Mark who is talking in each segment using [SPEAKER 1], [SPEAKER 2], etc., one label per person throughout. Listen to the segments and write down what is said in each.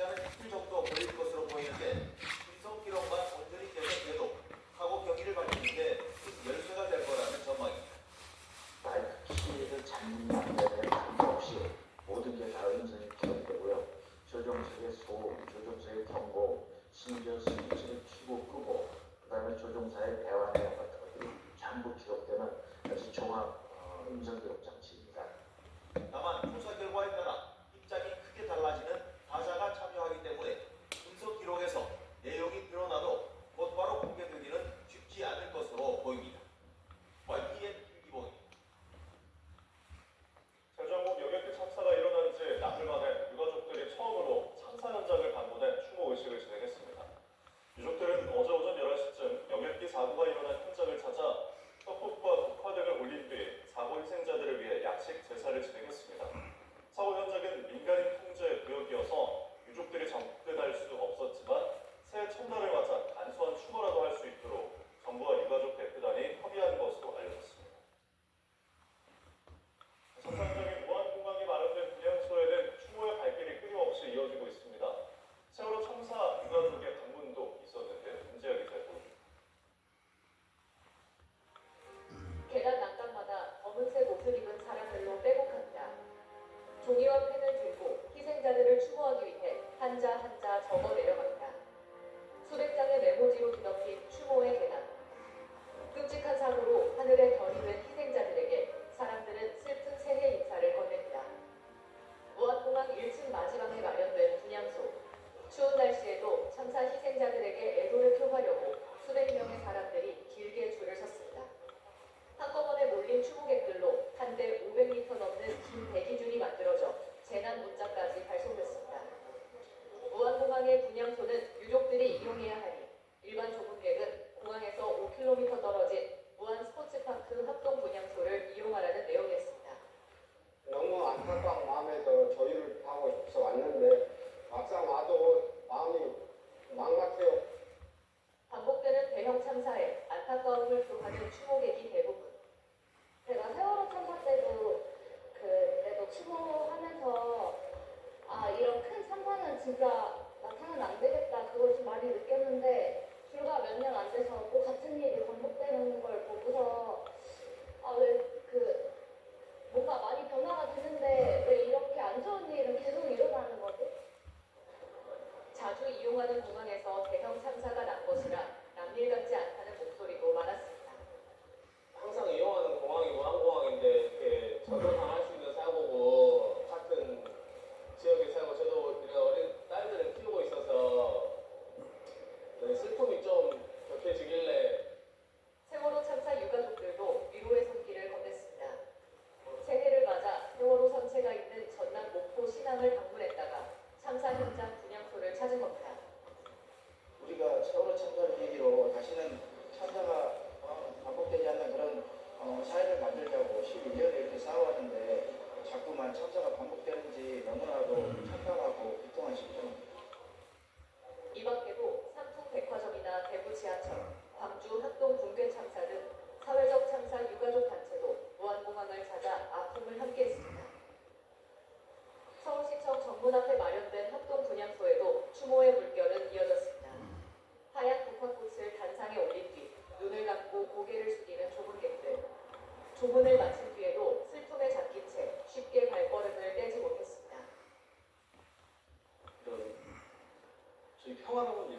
[SPEAKER 1] 시간은 정도 걸릴 것으로 보이는데 분석 기록만 온전히 개선돼도 하고 경기를 마치는데 열쇠가 될 거라는 전망입니다.
[SPEAKER 2] 날씨를 잡는 안되는 관계없이 모든 게 다른 선생님 기록되고요. 조종석의 소음, 조종석의 경고, 심지어 스위치를 키고 끄고 그 다음에 조종사의 대화 내용 같은 것들이 전부 기록되는 아주 종합 어, 음성 기록 장치입니다.
[SPEAKER 1] 다만
[SPEAKER 3] 한자
[SPEAKER 4] 적어 내려간다. 수백 장의 메모지로 뒤덮
[SPEAKER 2] to God. Sunday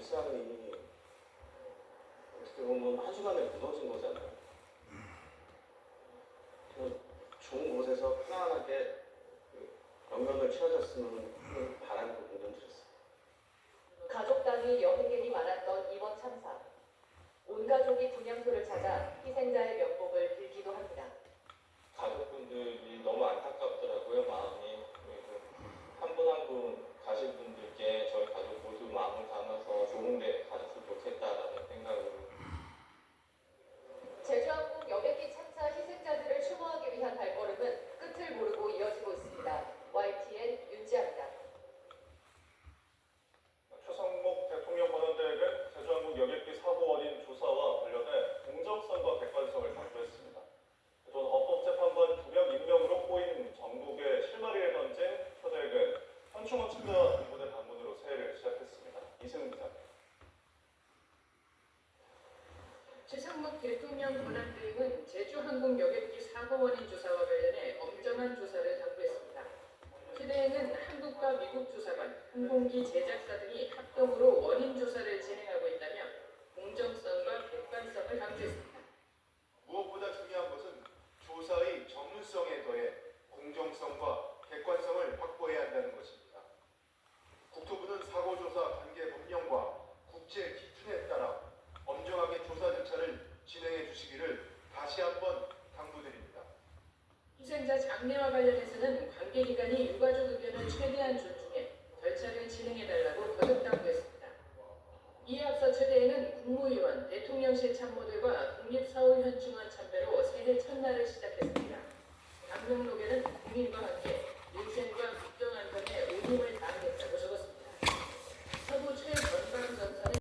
[SPEAKER 4] 입시하는
[SPEAKER 5] 이름이 어떻게 보면 한 순간에 무너진 거잖아요. 좋은 곳에서 편안하게 영역을 채워졌으면 하는 바람이 분명히 들었어요.
[SPEAKER 4] 가족 단위 여행객이 많았
[SPEAKER 6] 대통령 권한 대행은 제주항공 여객기 사고 원인 조사와 관련해 엄정한 조사를 당부했습니다. 최 대행은 한국과 미국 조사관, 항공기 제작사 등이 합동으로 원인 조사를 피해자 장례와 관련해서는 관계기관이 유가족 의견을 최대한 존중해 절차를 진행해달라고 거듭 당부했습니다. 이에 앞서 최대에는 국무위원, 대통령실 참모들과 국립서울현충원 참배로 새해 첫날을 시작했습니다. 강명록